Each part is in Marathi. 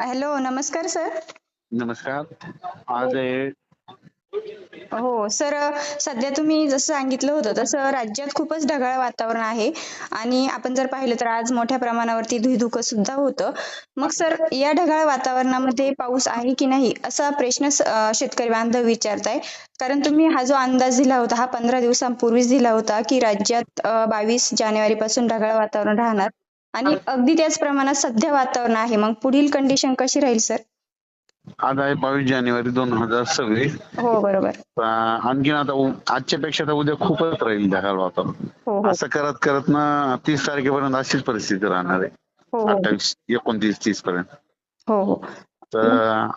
हॅलो नमस्कार सर. नमस्कार. आज हो सर सध्या तुम्ही जसं सांगितलं होतं तसं राज्यात खूपच ढगाळ वातावरण आहे. आणि आपण जर पाहिलं तर आज मोठ्या प्रमाणावरती धुईधुकं सुद्धा होतं. मग सर या ढगाळ वातावरणामध्ये पाऊस आहे की नाही असा प्रश्न शेतकरी बांधव विचारताय. कारण तुम्ही हा जो अंदाज दिला होता हा पंधरा दिवसांपूर्वीच दिला होता की राज्यात बावीस जानेवारी पासून ढगाळ वातावरण राहणार. आणि अगदी त्याच प्रमाणात सध्या वातावरण आहे. मग पुढील कंडिशन कशी राहील सर आज आहे बावीस जानेवारी दोन हजार सव्वीस. हो बरोबर. आणखीन आता आजच्या पेक्षा तर उद्या खूपच राहील ढगाळ वातावरण. हो हो. असं करत करत ना तीस तारखेपर्यंत अशीच परिस्थिती राहणार आहे. हो अठ्ठावीस एकोणतीस तीस पर्यंत. हो हो. तर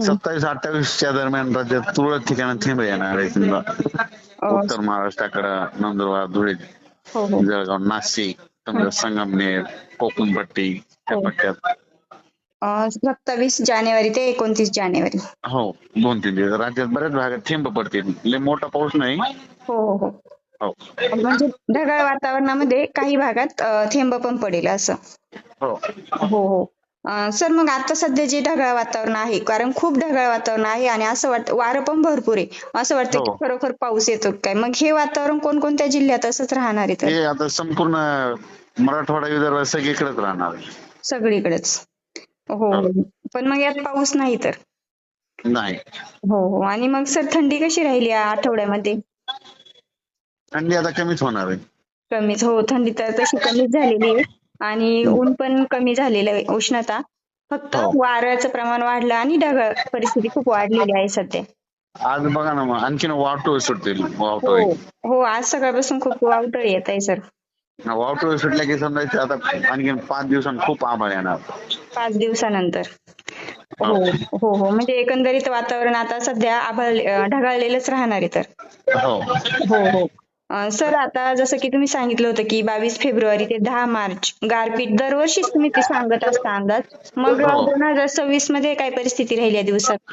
सत्तावीस अठ्ठावीसच्या दरम्यान राज्यात तुरळक ठिकाणी थेंब येणार आहे समजा. उत्तर महाराष्ट्राकडे नंदुरबार धुळे जळगाव नाशिक. समजा संगमनेर कोकणपट्टी त्या हो. पट्ट्यात. सत्तावीस जानेवारी ते एकोणतीस जानेवारी. हो दोन तीन दिवस. राज्यात बऱ्याच भागात थेंब पडतील. लय मोठा पाऊस नाही. हो हो हो. हो. म्हणजे ढगाळ वातावरणामध्ये काही भागात अं, थेंब पण पडेल असं. हो. हो हो. सर मग आता सध्या जे ढगाळ वातावरण आहे कारण खूप ढगाळ वातावरण आहे आणि असं वाटतं वारं पण भरपूर आहे. असं वाटतं की हो. खरोखर पाऊस येतो काय? मग हे वातावरण कोणकोणत्या जिल्ह्यात असंच राहणार आहे हे आता संपूर्ण मराठवाडा विदर्भ सगळीकडेच राहणार आहे. सगळीकडेच. हो. हो. पण मग यात पाऊस नाही तर? नाही. हो हो. आणि मग सर थंडी कशी राहील या आठवड्यामध्ये? थंडी आता कमीच होणार आहे. कमीच. हो थंडी तर तशी कमीच झालेली आहे. आणि ऊन पण कमी झालेलं आहे उष्णता. फक्त हो. वाऱ्याचं प्रमाण वाढलं आणि ढगाळ परिस्थिती खूप वाढलेली आहे सध्या. आज बघा ना मग आणखीन वावटोळ सुटतील. हो. वावटोळ हो आज सकाळपासून खूप वावटळ येत आहे सर. वावटोळ सुटल्या की समजायचं आता आणखीन पाच दिवसांत खूप आभाळ येणार. पाच दिवसानंतर. हो. हो हो. म्हणजे एकंदरीत वातावरण आता सध्या आभाळ ढगाळलेलंच राहणार आहे तर. हो. हो हो. सर आता जसं की तुम्ही सांगितलं होतं की बावीस फेब्रुवारी ते दहा मार्च गारपीट दरवर्षीच तुम्ही ते सांगत असता अंदाज मग हो. दोन हजार सव्वीसमध्ये काय परिस्थिती राहील या दिवसात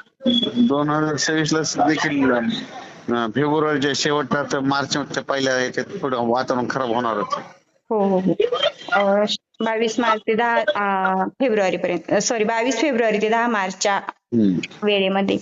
दोन हजार सव्वीस ला देखील अं, फेब्रुवारीच्या शेवटला मार्चच्या पहिल्या याच्यात थोडं वातावरण खराब होणारच हो हो हो अं, बावीस मार्च ते दहा फेब्रुवारी पर्यंत सॉरी बावीस फेब्रुवारी ते दहा मार्चच्या. वेळेमध्ये.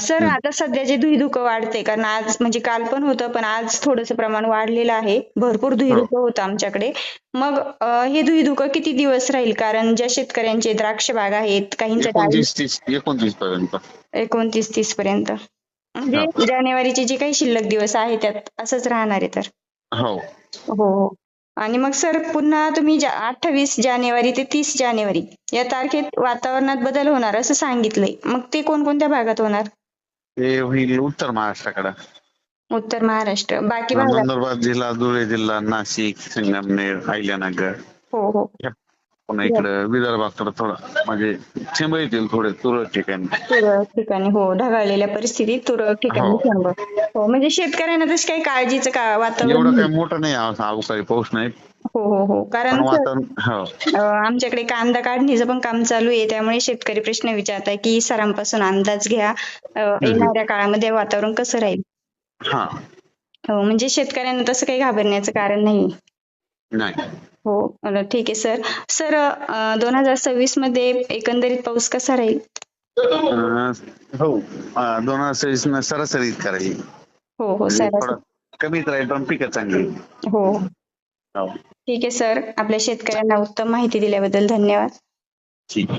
सर आता सध्या जे धुईधुकं वाढते कारण आज म्हणजे काल पण होतं पण आज थोडंसं प्रमाण वाढलेलं आहे. भरपूर धुईधुकं होतं आमच्याकडे. मग हे धुईधुकं किती दिवस राहील? कारण ज्या शेतकऱ्यांचे द्राक्ष बाग आहेत काहींच्या एकोणतीस तीस पर्यंत. एकोणतीस तीस पर्यंत. म्हणजे जानेवारीचे जे काही शिल्लक दिवस आहे त्यात असंच राहणार आहे तर. हो. हो हो. आणि मग सर पुन्हा तुम्ही अठ्ठावीस जानेवारी ते तीस जानेवारी या तारखेत वातावरणात बदल होणार असं सांगितलंय. मग ते कोणकोणत्या भागात होणार? ते होईल उत्तर महाराष्ट्राकडे. उत्तर महाराष्ट्र. बाकी नंदुरबार जिल्हा धुळे जिल्हा नाशिक संगमनेर अहिल्यानगर. हो हो. पुन्हा इकडं विदर्भाकडे थोडं म्हणजे थेंब येतील थोडे तुरळक ठिकाणी. तुरळक ठिकाणी हो ढगाळलेल्या परिस्थितीत तुरळक ठिकाणी हो. हो म्हणजे शेतकऱ्यांना तशी काही काळजीचं का एवढं वातावरण काही मोठं नाही अवसा- अवकाळी पाऊस नाही. हो हो हो पण कारण सर, वातावरण हो. अं, आमच्याकडे कांदा काढणीचं पण काम चालू आहे त्यामुळे शेतकरी प्रश्न विचारताय की सरांपासून अंदाज घ्या. अं, येणाऱ्या काळामध्ये वातावरण कसं राहील? हा. हो म्हणजे शेतकऱ्यांना तसं काही घाबरण्याचं कारण नाही. नाही. हो ठीक आहे सर सर दोन हजार सव्वीसमध्ये एकंदरीत पाऊस कसा राहील? हो दोन हजार सव्वीसमध्ये सरासरी इतका राहील. हो हो म्हणजे सर कमीच राहील पण पिकं चांगली हो. हो. ठीक आहे सर आपल्या शेतकऱ्यांना उत्तम माहिती दिल्याबद्दल धन्यवाद. ठीक.